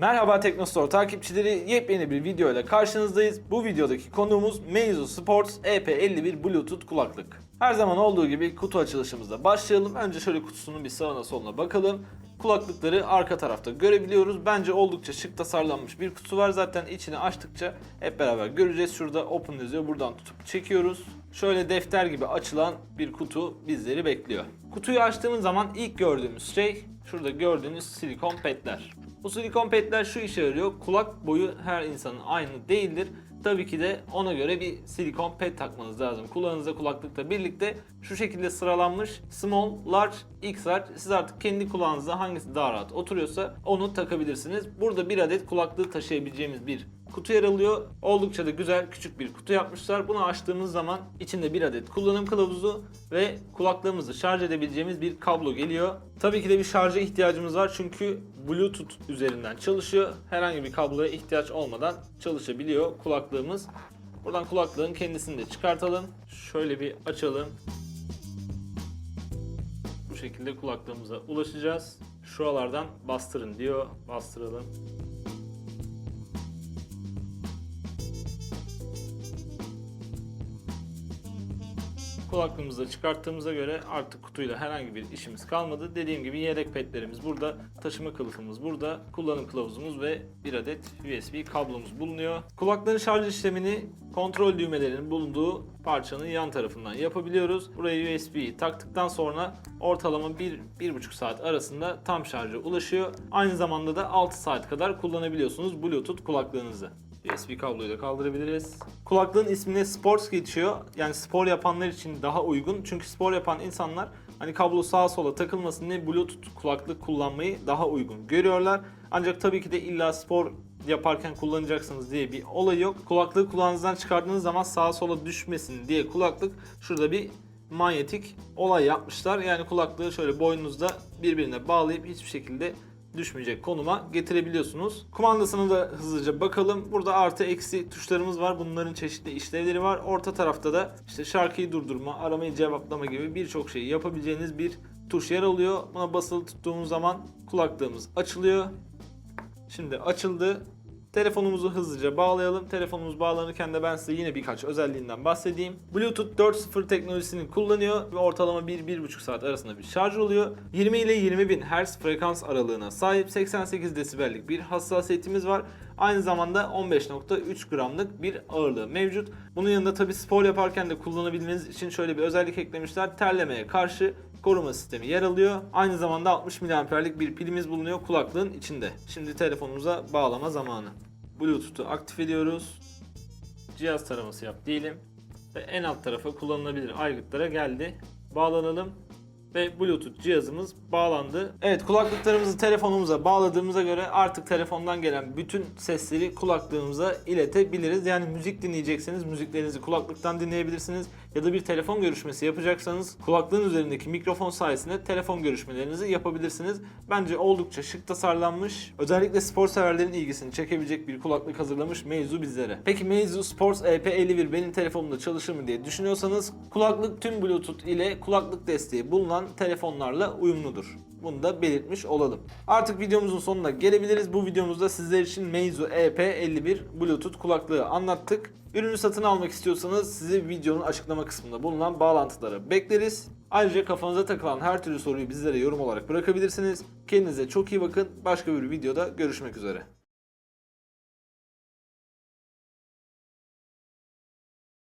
Merhaba Teknostore takipçileri yepyeni bir video ile karşınızdayız. Bu videodaki konuğumuz Meizu Sports EP51 Bluetooth kulaklık. Her zaman olduğu gibi kutu açılışımızda başlayalım. Önce şöyle kutusunun bir sağına soluna bakalım. Kulaklıkları arka tarafta görebiliyoruz. Bence oldukça şık tasarlanmış bir kutu var. Zaten içini açtıkça hep beraber göreceğiz. Şurada open yazıyor. Buradan tutup çekiyoruz. Şöyle defter gibi açılan bir kutu bizleri bekliyor. Kutuyu açtığımız zaman ilk gördüğümüz şey şurada gördüğünüz silikon petler. Bu silikon petler şu işe yarıyor. Kulak boyu her insanın aynı değildir. Tabii ki de ona göre bir silikon pet takmanız lazım. Kulağınızda kulaklıkla birlikte şu şekilde sıralanmış small, large, XR. Siz artık kendi kulağınızda hangisi daha rahat oturuyorsa onu takabilirsiniz. Burada bir adet kulaklığı taşıyabileceğimiz bir kutu yer alıyor. Oldukça da güzel küçük bir kutu yapmışlar. Bunu açtığımız zaman içinde bir adet kullanım kılavuzu ve kulaklığımızı şarj edebileceğimiz bir kablo geliyor. Tabii ki de bir şarja ihtiyacımız var çünkü Bluetooth üzerinden çalışıyor. Herhangi bir kabloya ihtiyaç olmadan çalışabiliyor kulaklığımız. Buradan kulaklığın kendisini de çıkartalım. Şöyle bir açalım. Bu şekilde kulaklığımıza ulaşacağız. Şuralardan bastırın diyor. Bastıralım. Kulaklığımızı da çıkarttığımıza göre artık kutuyla herhangi bir işimiz kalmadı. Dediğim gibi yedek petlerimiz burada, taşıma kılıfımız burada, kullanım kılavuzumuz ve bir adet USB kablomuz bulunuyor. Kulaklığın şarj işlemini kontrol düğmelerinin bulunduğu parçanın yan tarafından yapabiliyoruz. Buraya USB taktıktan sonra ortalama 1-1,5 saat arasında tam şarja ulaşıyor. Aynı zamanda da 6 saat kadar kullanabiliyorsunuz Bluetooth kulaklığınızı. USB kabloyu da kaldırabiliriz. Kulaklığın ismine Sports geçiyor. Yani spor yapanlar için daha uygun. Çünkü spor yapan insanlar hani kablo sağa sola takılmasın diye Bluetooth kulaklık kullanmayı daha uygun görüyorlar. Ancak tabii ki de illa spor yaparken kullanacaksınız diye bir olay yok. Kulaklığı kulağınızdan çıkardığınız zaman sağa sola düşmesin diye kulaklık şurada bir manyetik olay yapmışlar. Yani kulaklığı şöyle boynunuzda birbirine bağlayıp hiçbir şekilde düşmeyecek konuma getirebiliyorsunuz. Kumandasına da hızlıca bakalım. Burada artı eksi tuşlarımız var. Bunların çeşitli işlevleri var. Orta tarafta da işte şarkıyı durdurma, aramayı cevaplama gibi birçok şeyi yapabileceğiniz bir tuş yer alıyor. Buna basılı tuttuğumuz zaman kulaklığımız açılıyor. Şimdi açıldı. Telefonumuzu hızlıca bağlayalım. Telefonumuz bağlanırken de ben size yine birkaç özelliğinden bahsedeyim. Bluetooth 4.0 teknolojisini kullanıyor ve ortalama 1-1.5 saat arasında bir şarj oluyor. 20 ile 20 bin Hz frekans aralığına sahip 88 desibellik bir hassasiyetimiz var. Aynı zamanda 15.3 gramlık bir ağırlığı mevcut. Bunun yanında tabi spor yaparken de kullanabilmeniz için şöyle bir özellik eklemişler. Terlemeye karşı koruma sistemi yer alıyor. Aynı zamanda 60 mAh'lik bir pilimiz bulunuyor kulaklığın içinde. Şimdi telefonumuza bağlama zamanı. Bluetooth'u aktif ediyoruz. Cihaz taraması yap diyelim. Ve en alt tarafa kullanılabilir aygıtlara geldi. Bağlanalım. Ve Bluetooth cihazımız bağlandı. Evet kulaklıklarımızı telefonumuza bağladığımıza göre artık telefondan gelen bütün sesleri kulaklığımıza iletebiliriz. Yani müzik dinleyecekseniz müziklerinizi kulaklıktan dinleyebilirsiniz. Ya da bir telefon görüşmesi yapacaksanız kulaklığın üzerindeki mikrofon sayesinde telefon görüşmelerinizi yapabilirsiniz. Bence oldukça şık tasarlanmış. Özellikle spor severlerin ilgisini çekebilecek bir kulaklık hazırlamış Meizu bizlere. Peki Meizu Sports EP51 benim telefonumda çalışır mı diye düşünüyorsanız kulaklık tüm Bluetooth ile kulaklık desteği bulunan telefonlarla uyumludur. Bunu da belirtmiş olalım. Artık videomuzun sonuna gelebiliriz. Bu videomuzda sizler için Meizu EP51 Bluetooth kulaklığı anlattık. Ürünü satın almak istiyorsanız sizi videonun açıklama kısmında bulunan bağlantılara bekleriz. Ayrıca kafanıza takılan her türlü soruyu bizlere yorum olarak bırakabilirsiniz. Kendinize çok iyi bakın. Başka bir videoda görüşmek üzere.